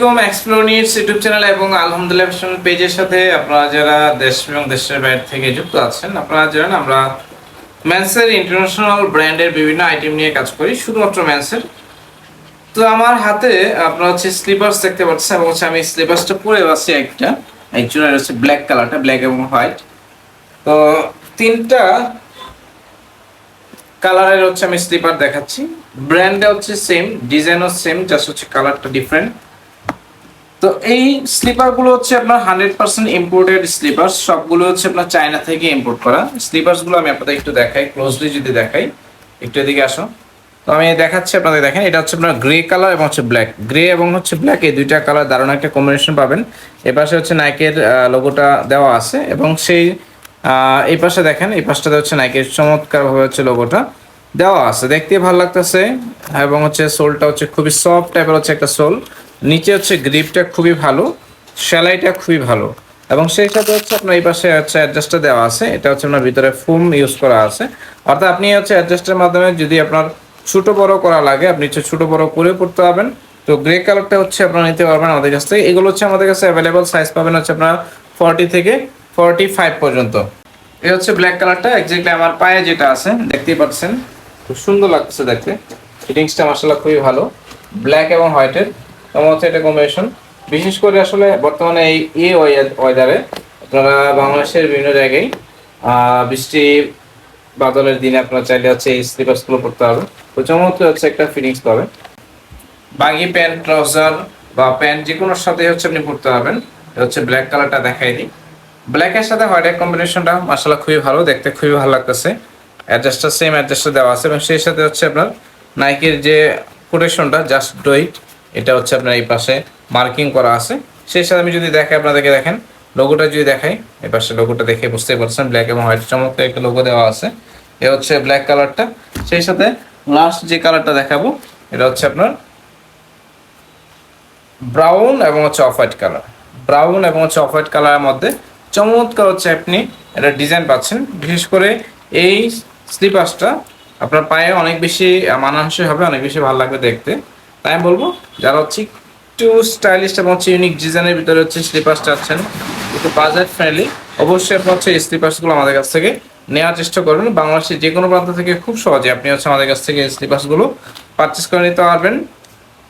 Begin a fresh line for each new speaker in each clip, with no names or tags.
আলাইকুম explore news YouTube channel এবং আলহামদুলিল্লাহ ফ্যাশন পেজের সাথে আপনারা যারা দেশ এবং দেশের বাইরে থেকে যুক্ত আছেন, আপনারা জানেন আমরা ম্যান্সের ইন্টারন্যাশনাল ব্র্যান্ডের বিভিন্ন আইটেম নিয়ে কাজ করি, শুধুমাত্র ম্যান্সের তো আমার হাতে আপনারা হচ্ছে স্লিপার্স দেখতে পাচ্ছেন এবং হচ্ছে আমি স্লিপার্সটা পরে আছি একটা। একজনের হচ্ছে ব্ল্যাক কালারটা ব্ল্যাক এবং হোয়াইট তো তিনটা কালারের হচ্ছে আমি স্লিপার দেখাচ্ছি। ব্র্যান্ডটা হচ্ছে সেম ডিজাইনও সেম জাস্ট হচ্ছে কালারটা ডিফারেন্ট তো এই স্লিপারগুলো হচ্ছে আপনার হান্ড্রেড পার্সেন্ট ইম্পোর্টেড স্লিপার সবগুলো হচ্ছে আপনার চায়না থেকে ইম্পোর্ট করা। স্লিপার্সগুলো আমি আপনাদের একটু দেখাই ক্লোজলি যদি দেখাই, একটু এদিকে আসো। তো আমি দেখাচ্ছি আপনাদের, দেখেন, এটা হচ্ছে আপনার গ্রে কালার এবং হচ্ছে ব্ল্যাক গ্রে এবং হচ্ছে ব্ল্যাক এই দুইটা কালার দারুণ একটা কম্বিনেশন পাবেন। এ পাশে হচ্ছে নাইকের লোগোটা দেওয়া আছে এবং সেই এই পাশে দেখেন, এই পাশটাতে হচ্ছে নাইকের চমৎকারভাবে হচ্ছে লোগোটা দেওয়া আছে। দেখতে ভালো লাগতেছে এবং হচ্ছে সোলটা হচ্ছে খুবই সফট টাইপের হচ্ছে একটা সোল। নিচে হচ্ছে গ্রিপটা খুবই ভালো, সেলাইটা খুবই ভালো। এবং সেই সাথে হচ্ছে আপনার এই পাশে হচ্ছে অ্যাডজাস্টটা দেওয়া আছে, এটা হচ্ছে আপনার ভিতরে ফোম ইউজ করা আছে। অর্থাৎ আপনি হচ্ছে অ্যাডজাস্টের মাধ্যমে যদি আপনার ছোট বড় করা লাগে, আপনি হচ্ছে ছোট বড় করে পড়তে পারবেন। তো গ্রে কালারটা হচ্ছে আপনারা নিতে পারবেন আমাদের কাছ থেকে। এগুলো হচ্ছে আমাদের কাছে অ্যাভেলেবল সাইজ পাবেন হচ্ছে আপনার ফর্টি থেকে ফর্টি ফাইভ পর্যন্ত। এই হচ্ছে ব্ল্যাক কালারটা এক্স্যাক্টলি আমার পায়ে যেটা আছে, দেখতেই পাচ্ছেন। খুব সুন্দর লাগতেছে দেখতে। ফিটিংসটা মাসাল্লাহ খুবই ভালো। ব্ল্যাক এবং হোয়াইটের এবং হচ্ছে এটা কম্বিনেশন বিশেষ করে আসলে বর্তমানে এই এই ওয়েদারে আপনারা বাংলাদেশের বিভিন্ন জায়গায় বৃষ্টি বাদলের দিনে আপনারা চাইলে হচ্ছে এই স্লিপার্সগুলো পড়তে পারবেন। তো চমৎকার হচ্ছে একটা ফিটিংস পাবেন। বাগি প্যান্ট, ট্রাউজার বা প্যান্ট যে কোনোর সাথে হচ্ছে আপনি পড়তে পারবেন। হচ্ছে ব্ল্যাক কালারটা দেখাই দিই। ব্ল্যাকের সাথে হোয়াইটের কম্বিনেশনটা মাসাল্লাহ খুবই ভালো, দেখতে খুবই ভালো লাগতেছে। অ্যাডজাস্টার সেম অ্যাডজাস্টার দেওয়া আছে এবং সেই সাথে হচ্ছে আপনার নাইকের যে কোটেশনটা জাস্ট ডোইট এটা হচ্ছে আপনার এই পাশে মার্কিং করা আছে। সেই সাথে আমি যদি দেখাই, আপনাদেরকে দেখেন লোগোটা যদি দেখাই, এই পাশে লোগোটা দেখে বুঝতে পারছেন ব্ল্যাক এবং হোয়াইট চমৎকার একটা লোগো দেওয়া আছে। এ হচ্ছে ব্ল্যাক কালারটা সেই সাথে লাস্ট যে কালারটা দেখাবো, এটা হচ্ছে আপনার ব্রাউন এবং হচ্ছে অফ হোয়াইট কালার ব্রাউন এবং হচ্ছে অফ হোয়াইট কালারের মধ্যে চমৎকার হচ্ছে আপনি এটা ডিজাইন পাচ্ছেন। বিশেষ করে এই স্লিপার্সটা আপনার পায়ে অনেক বেশি, মানানসই হবে, অনেক বেশি ভালো লাগবে দেখতে। তাই আমি বলব, যারা হচ্ছে একটু স্টাইলিশ এবং হচ্ছে ইউনিক ডিজাইনের ভিতরে হচ্ছে স্লিপার্স চাচ্ছেন, একটু বাজেট ফ্রেন্ডলি অবশ্যই আপনি হচ্ছে স্লিপার্সগুলো আমাদের কাছ থেকে নেওয়ার চেষ্টা করবেন। বাংলাদেশের যে কোনো প্রান্ত থেকে খুব সহজে আপনি হচ্ছে আমাদের কাছ থেকে স্লিপার্সগুলো পারচেস করে নিতে পারবেন।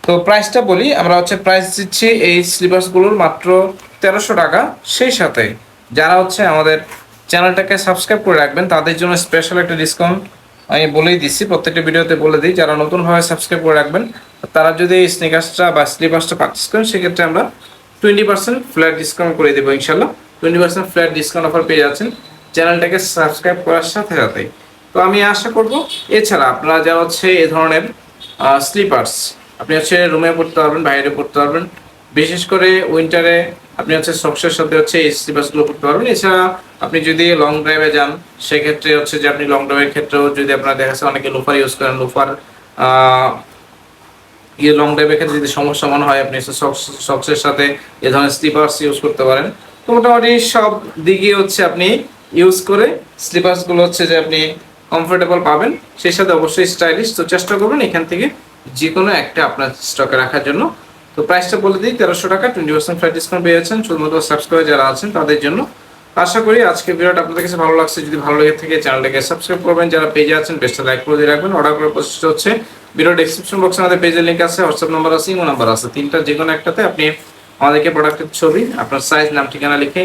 তো প্রাইসটা বলি, আমরা হচ্ছে প্রাইস দিচ্ছি এই স্লিপার্সগুলোর মাত্র তেরোশো টাকা। সেই সাথে যারা হচ্ছে আমাদের চ্যানেলটাকে সাবস্ক্রাইব করে রাখবেন, তাদের জন্য স্পেশাল একটা ডিসকাউন্ট আমি বলেই দিচ্ছি, প্রত্যেকটা ভিডিওতে বলে দিই। যারা নতুনভাবে সাবস্ক্রাইব করে রাখবেন তারা যদি স্নিকার্সটা বা স্লিপার্সটা পারচেস করেন সেক্ষেত্রে আমরা টোয়েন্টি পার্সেন্ট ফ্ল্যাট ডিসকাউন্ট করে দেবো ইনশাল্লাহ। Twenty percent flat discount offer পেয়ে যাচ্ছেন। চ্যানেলটাকে সাবস্ক্রাইব করার সাথে সাথেই। তো আমি আশা করব, এছাড়া আপনারা যারা হচ্ছে এ ধরনের স্লিপার্স আপনি হচ্ছে রুমে পড়তে পারবেন, বাইরে পড়তে পারবেন, বিশেষ করে উইন্টারে আপনি হচ্ছে সক্সের সাথে হচ্ছে এই স্লিপার্সগুলো পড়তে পারবেন। এছাড়া আপনি যদি লং ড্রাইভে যান, সেক্ষেত্রে হচ্ছে যে আপনি লং ড্রাইভের ক্ষেত্রেও যদি আপনার দেখা যাচ্ছে অনেকে লোফার ইউজ করেন লোফার ইয়ে লং ড্রাইভের ক্ষেত্রে যদি সমস্যা মনে হয়, আপনি সক্সের সাথে এ ধরনের স্লিপার্স ইউজ করতে পারেন। তো মোটামুটি সব দিকে হচ্ছে আপনি ইউজ করে স্লিপার্সগুলো হচ্ছে যে আপনি কমফোর্টেবল পাবেন। সেই সাথে অবশ্যই স্টাইলিশ তো চেষ্টা করবেন এখান থেকে যে কোনো একটা আপনার স্টকে রাখার জন্য। তো প্রাইসটা বলে দিই, তেরোশো টাকা টোয়েন্টি পার্সেন্ট ফ্লাইট ডিসকাউন্ট পেয়ে যাচ্ছেন। শুধুমাত্র সাবস্ক্রাইব যারা আছেন, তাদের জন্য আশা করি আজকে ভিডিওটা আপনাদের কাছে ভালো লাগছে। যদি ভালো লেগে থাকে চ্যানেলটাকে সাবস্ক্রাইব করবেন। যারা পেজে আছেন, পেজটা লাইক করে দিয়ে রাখবেন। অর্ডার করার প্রসেসটা হচ্ছে। ভিডিও ডেসক্রিপশন বক্সে আমাদের পেজের লিঙ্ক আছে হোয়াটসঅ্যাপ নাম্বার আছে ইমো নাম্বার আছে। তিনটা যে কোনো একটাতে আপনি আমাদেরকে প্রোডাক্টের ছবি, আপনার সাইজ নাম, ঠিকানা লিখে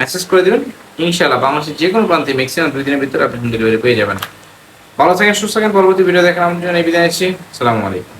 মেসেজ করে দেবেন। ইনশাআল্লাহ বাংলাদেশের যে কোনো প্রান্তে ম্যাক্সিমাম দুই দিনের ভিতরে আপনি হোম ডেলিভারি পেয়ে যাবেন। ভালো থাকেন, সুস্থ থাকেন। পরবর্তী ভিডিও দেখার আমার জন্য এই বিদায় নিচ্ছি। সালামু আলাইকুম।